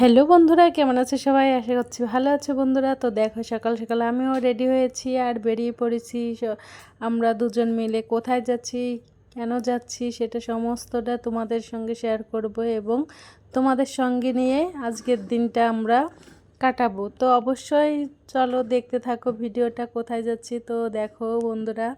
Hello বন্ধুরা, কেমন আছে সবাই? আশা করছি ভালো আছে বন্ধুরা। তো দেখো, সকাল সকাল আমিও রেডি হয়েছি আর বেরিয়ে পড়েছি। আমরা দুজন মিলে কোথায় যাচ্ছি, কেন যাচ্ছি, সেটা সমস্তটা তোমাদের সঙ্গে শেয়ার করব এবং তোমাদের সঙ্গে নিয়ে আজকের দিনটা আমরা কাটাবো। তো অবশ্যই চলো দেখতে থাকো ভিডিওটা কোথায় যাচ্ছি। তো দেখো বন্ধুরা,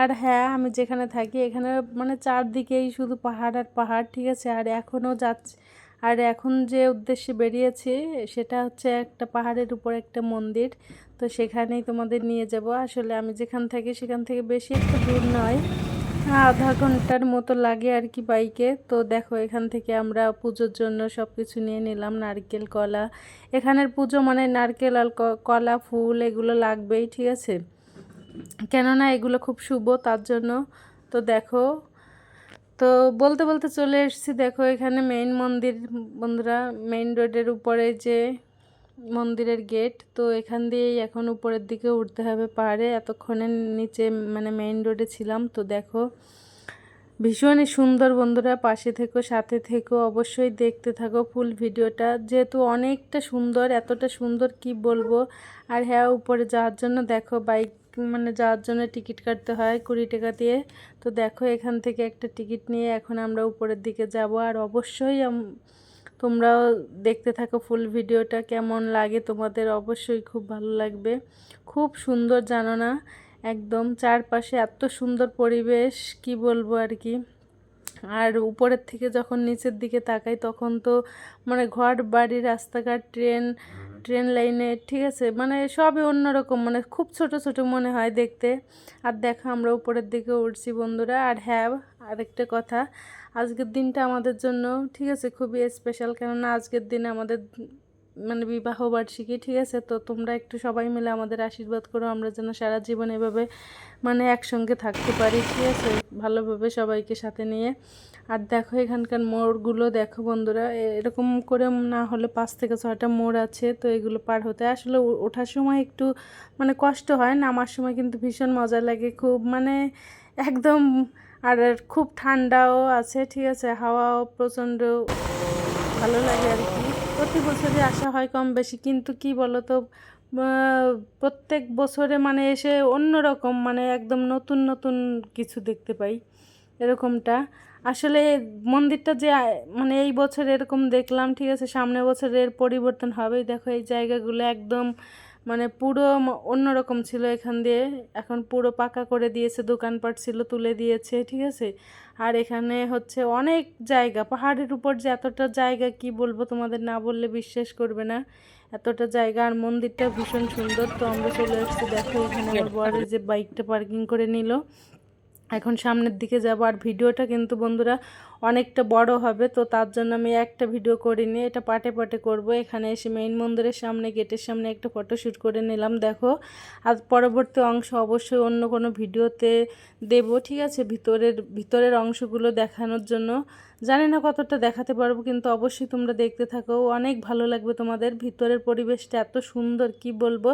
আর হ্যাঁ আমি যেখানে থাকি এখানে মানে চারদিকেই শুধু পাহাড় আর পাহাড়, ঠিক আছে? আর এখনও যাচ্ছি আর এখন যে উদ্দেশ্যে বেরিয়েছি, সেটা হচ্ছে একটা পাহাড়ের উপর একটা মন্দির। তো সেখানেই তোমাদের নিয়ে যাব। আসলে আমি যেখান থেকে সেখান থেকে বেশি একটু দূর নয়। আধা ঘণ্টার মতো লাগে আর কি বাইকে। তো দেখো, এখান থেকে আমরা পুজোর জন্য সব কিছু নিয়ে নিলাম। নারকেল, কলা। এখানের পুজো মানে নারকেল আর কলা, ফুল, এগুলো লাগবেই, ঠিক আছে? কেননা এগুলো খুব শুভ, তার জন্য। তো দেখো তো বলতে বলতে চলে এসেছি। দেখো, এখানে মেইন মন্দির, বন্ধুরা মেইন রোডের উপরে যে মন্দিরের গেট তো এখান দিয়েই এখন উপরের দিকে উঠতে হবে পাহাড়ে। এতক্ষণে নিচে মানে মেইন রোডে ছিলাম। তো দেখো, ভীষণই সুন্দর বন্ধুরা। পাশে থেকো, সাথে থেকো, অবশ্যই দেখতে থাকো ফুল ভিডিওটা। যেহেতু অনেকটা সুন্দর, এতটা সুন্দর কি বলব? আর হ্যাঁ উপরে যাওয়ার জন্য দেখো বাইক মানে যাওয়ার জন্য টিকিট কাটতে হয় কুড়ি টাকা দিয়ে। তো দেখো এখান থেকে একটা টিকিট নিয়ে এখন আমরা উপরের দিকে যাব। আর অবশ্যই তোমরাও দেখতে থাকো ফুল ভিডিওটা, কেমন লাগে তোমাদের অবশ্যই খুব ভালো লাগবে। খুব সুন্দর জানো না? একদম চারপাশে এত সুন্দর পরিবেশ, কি বলব আর কি? আর উপরের থেকে যখন নিচের দিকে তাকাই তখন তো মানে ঘর বাড়ি রাস্তাঘাট, ট্রেন ট্রেন লাইনে, ঠিক আছে? মানে সবই অন্যরকম মানে খুব ছোট ছোট মনে হয় দেখতে। আর দেখা আমরা উপরের দিকে উঠছি বন্ধুরা, আর হ্যাঁ আরেকটা কথা, আজকের দিনটা আমাদের জন্য, ঠিক আছে, খুবই স্পেশাল কেননা আজকের দিনে আমাদের মানে বিবাহ বার্ষিকী, ঠিক আছে? তো তোমরা একটু সবাই মিলে আমাদের আশীর্বাদ করো, আমরা যেন সারা জীবন এভাবে মানে একসঙ্গে থাকতে পারি, ঠিক আছে? ভালোভাবে সবাইকে সাথে নিয়ে। আর দেখো এখানকার মোড়গুলো দেখো বন্ধুরা এরকম করে না হলে পাঁচ থেকে ছয়টা মোড় আছে, তো এগুলো পার হতে। আসলে ওঠার সময় একটু মানে কষ্ট হয়, নামার সময় কিন্তু ভীষণ মজা লাগে, খুব মানে একদম আর খুব ঠান্ডাও আছে, ঠিক আছে? হাওয়াও প্রচণ্ড ভালো লাগে আর কি। প্রতি বছরই আসা হয় কম বেশি। কিন্তু কি বলো তো প্রত্যেক বছরে মানে এসে অন্যরকম মানে একদম নতুন নতুন কিছু দেখতে পাই এরকমটা। আসলে মন্দিরটা যে মানে এই বছর এরকম দেখলাম, ঠিক আছে সামনে বছরের পরিবর্তন হবেই। দেখো এই জায়গাগুলো একদম মানে পুরো অন্যরকম ছিল এখান দিয়ে। এখন পুরো পাকা করে দিয়েছে, দোকানপাট ছিল, তুলে দিয়েছে, ঠিক আছে? আর এখানে হচ্ছে অনেক জায়গা, পাহাড়ের উপর যে এতটা জায়গা, কি বলব তোমাদের, না বললে বিশ্বাস করবে না। এতটা জায়গা আর মন্দিরটা ভীষণ সুন্দর। তো আমরা চলে এসেছি দেখো এখানে আমার বরের যে বাইকটা পার্কিং করে নিল। এখন সামনের দিকে যাব আর ভিডিওটা কিন্তু বন্ধুরা অনেকটা বড় হবে, তো তার জন্য আমি একটা ভিডিও করিনি এটা পাটে পাটে করব। এখানে এসে মেইন মন্দিরের সামনে, গেটের সামনে একটা ফটোশ্যুট করে নিলাম, দেখো। আর পরবর্তী অংশ অবশ্যই অন্য কোনো ভিডিওতে দেব, ঠিক আছে? ভিতরের ভিতরের অংশগুলো দেখানোর জন্য। জানি না কতটা দেখাতে পারব, কিন্তু অবশ্যই তোমরা দেখতে থাকো। অনেক ভালো লাগবে তোমাদের, ভিতরের পরিবেশটা এত সুন্দর, কি বলব?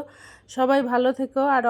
সবাই ভালো থেকো, আর